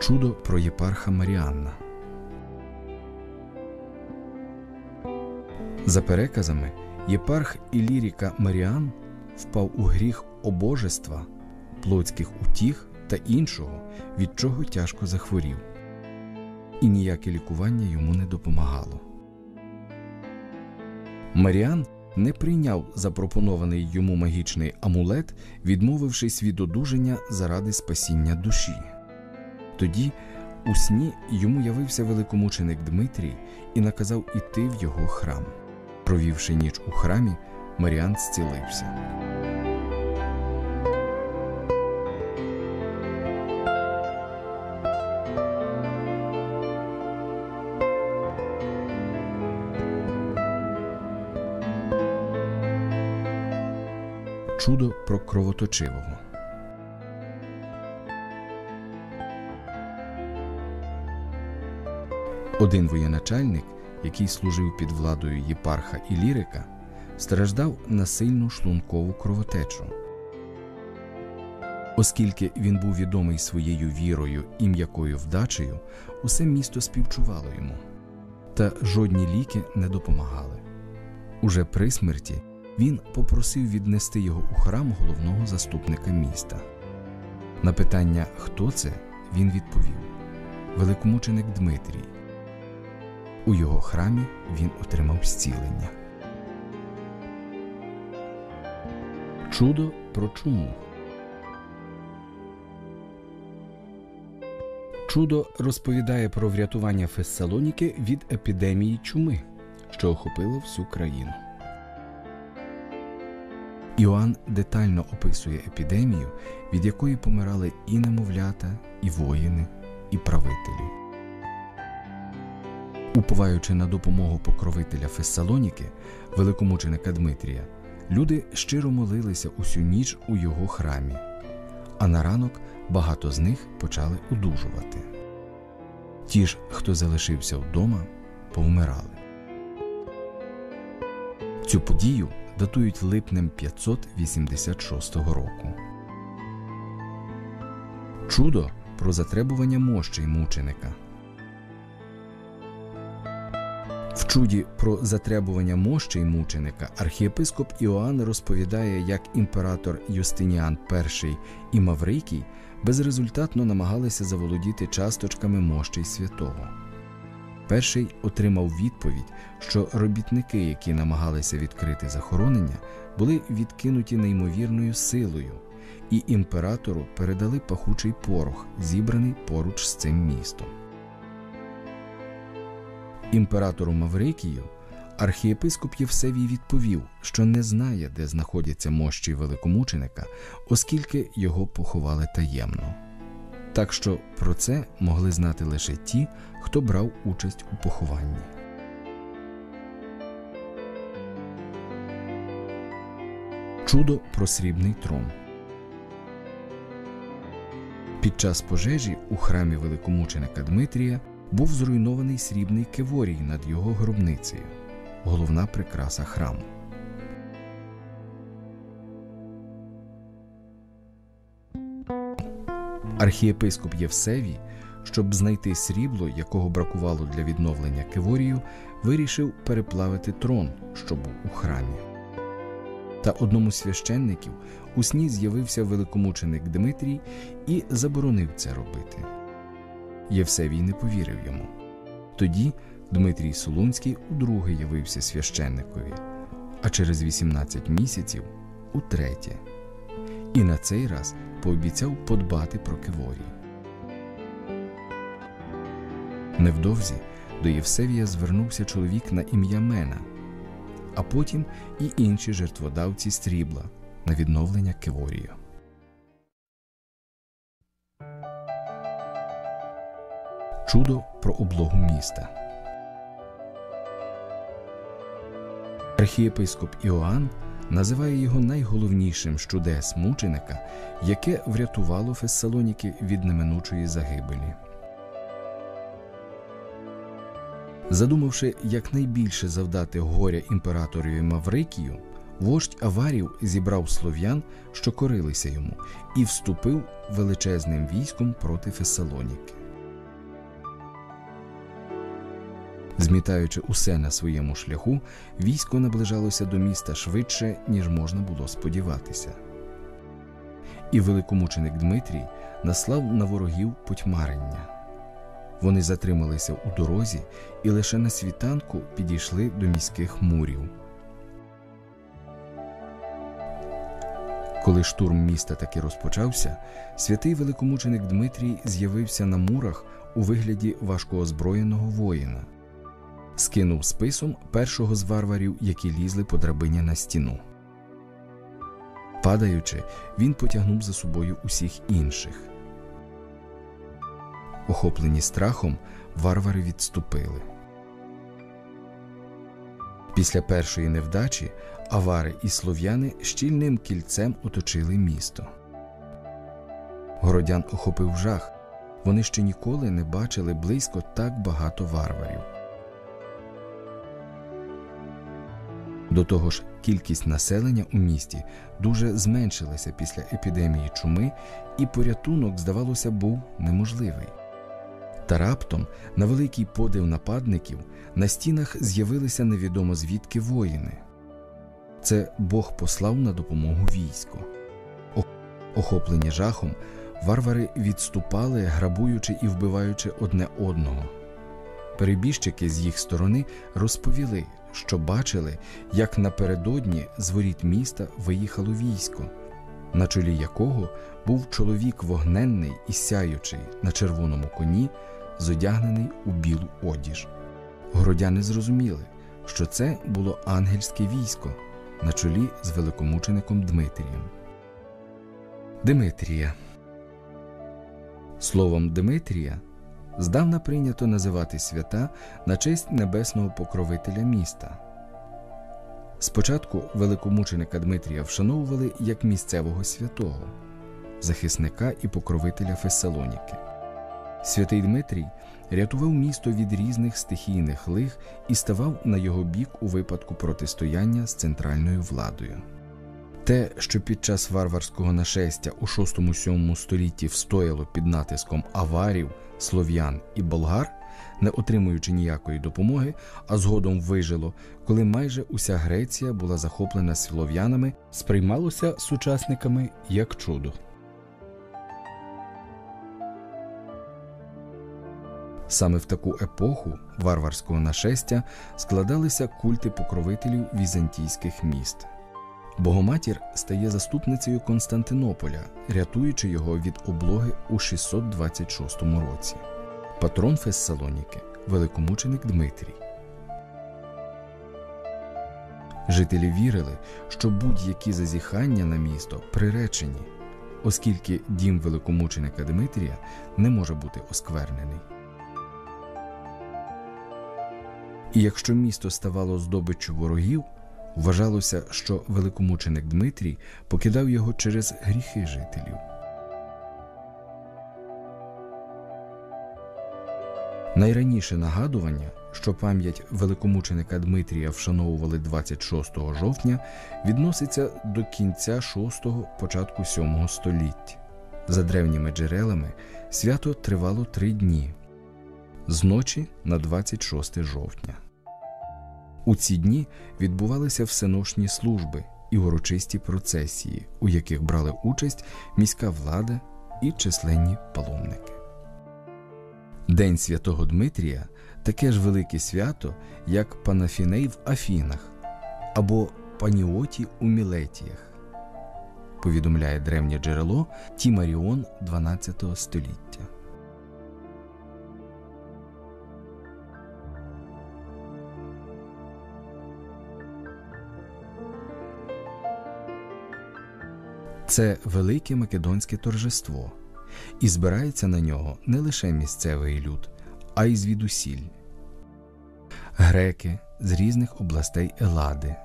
Чудо про єпарха Маріанна. За переказами, єпарх Іліріка Маріан впав у гріх обожества, плотських утіх та іншого, від чого тяжко захворів, і ніяке лікування йому не допомагало. Маріан не прийняв запропонований йому магічний амулет, відмовившись від одужання заради спасіння душі. Тоді у сні йому явився великомученик Дмитрій і наказав іти в його храм. Провівши ніч у храмі, Маріан зцілився. Чудо про кровоточивого. Один воєначальник, який служив під владою єпарха і лірика, страждав на сильну шлункову кровотечу. Оскільки він був відомий своєю вірою і м'якою вдачею, усе місто співчувало йому, та жодні ліки не допомагали. Уже при смерті він попросив віднести його у храм головного заступника міста. На питання, хто це, він відповів: Великомученик Дмитрій. У його храмі він отримав зцілення. Чудо про чуму. Чудо розповідає про врятування Фессалоніки від епідемії чуми, що охопила всю країну. Іоанн детально описує епідемію, від якої помирали і немовлята, і воїни, і правителі. Уповаючи на допомогу покровителя Фессалоніки, великомученика Дмитрія, люди щиро молилися усю ніч у його храмі, а на ранок багато з них почали одужувати. Ті ж, хто залишився вдома, повмирали. Цю подію датують липнем 586 року. Чудо про затребування мощей мученика. В чуді про затребування мощей мученика архієпископ Іоанн розповідає, як імператор Юстиніан І і Маврикій безрезультатно намагалися заволодіти часточками мощей святого. Перший отримав відповідь, що робітники, які намагалися відкрити захоронення, були відкинуті неймовірною силою, і імператору передали пахучий порох, зібраний поруч з цим містом. Імператору Маврикію архієпископ Євсевій відповів, що не знає, де знаходяться мощі великомученика, оскільки його поховали таємно. Так що про це могли знати лише ті, хто брав участь у похованні. Чудо про срібний трон. Під час пожежі у храмі великомученика Дмитрія був зруйнований срібний кеворій над його гробницею, головна прикраса храму. Архієпископ Євсевій, щоб знайти срібло, якого бракувало для відновлення кеворію, вирішив переплавити трон, що був у храмі. Та одному з священників у сні з'явився великомученик Дмитрій і заборонив це робити. Євсевій не повірив йому. Тоді Дмитрій Солунський удруге явився священникові, а через 18 місяців утретє. І на цей раз пообіцяв подбати про Кеворій. Невдовзі до Євсевія звернувся чоловік на ім'я Мена, а потім і інші жертводавці стрібла на відновлення Кеворію. Чудо про облогу міста. Архієпископ Іоанн називає його найголовнішим з чудес мученика, яке врятувало Фессалоніки від неминучої загибелі. Задумавши якнайбільше завдати горя імператорові Маврикію, вождь аварів зібрав слов'ян, що корилися йому, і вступив величезним військом проти Фессалоніки. Змітаючи усе на своєму шляху, військо наближалося до міста швидше, ніж можна було сподіватися. І великомученик Дмитрій наслав на ворогів потьмарення. Вони затрималися у дорозі і лише на світанку підійшли до міських мурів. Коли штурм міста таки розпочався, святий великомученик Дмитрій з'явився на мурах у вигляді важкоозброєного воїна, скинув списом першого з варварів, які лізли по драбині на стіну. Падаючи, він потягнув за собою усіх інших. Охоплені страхом, варвари відступили. Після першої невдачі авари і слов'яни щільним кільцем оточили місто. Городян охопив жах. Вони ще ніколи не бачили близько так багато варварів. До того ж, кількість населення у місті дуже зменшилася після епідемії чуми, і порятунок, здавалося, був неможливий. Та раптом, на великий подив нападників, на стінах з'явилися невідомо звідки воїни. Це Бог послав на допомогу війську. Охоплені жахом, варвари відступали, грабуючи і вбиваючи одне одного. Перебіжчики з їх сторони розповіли, що бачили, як напередодні з воріт міста виїхало військо, на чолі якого був чоловік вогненний і сяючий на червоному коні, зодягнений у білу одіж. Городяни зрозуміли, що це було ангельське військо на чолі з великомучеником Дмитрієм. Димитрія Словом Димитрія здавна прийнято називати свята на честь небесного покровителя міста. Спочатку великомученика Дмитрія вшановували як місцевого святого, захисника і покровителя Фессалоніки. Святий Дмитрій рятував місто від різних стихійних лих і ставав на його бік у випадку протистояння з центральною владою. Те, що під час варварського нашестя у 6-7 столітті встояло під натиском аварів, слов'ян і болгар, не отримуючи ніякої допомоги, а згодом вижило, коли майже уся Греція була захоплена слов'янами, сприймалося сучасниками як чудо. Саме в таку епоху варварського нашестя складалися культи покровителів візантійських міст. Богоматір стає заступницею Константинополя, рятуючи його від облоги у 626 році. Патрон Фессалоніки великомученик Дмитрій. Жителі вірили, що будь-які зазіхання на місто приречені, оскільки дім великомученика Дмитрія не може бути осквернений. І якщо місто ставало здобиччю ворогів, вважалося, що великомученик Дмитрій покидав його через гріхи жителів. Найраніше нагадування, що пам'ять великомученика Дмитрія вшановували 26 жовтня, відноситься до кінця 6-го, початку 7 століття. За древніми джерелами свято тривало три дні з ночі на 26 жовтня. У ці дні відбувалися всеношні служби і урочисті процесії, у яких брали участь міська влада і численні паломники. День святого Дмитрія таке ж велике свято, як Панафіней в Афінах або Паніоті у Мілетіях, повідомляє древнє джерело Тімаріон 12 століття. Це велике македонське торжество, і збирається на нього не лише місцевий люд, а й звідусіль греки з різних областей Елади.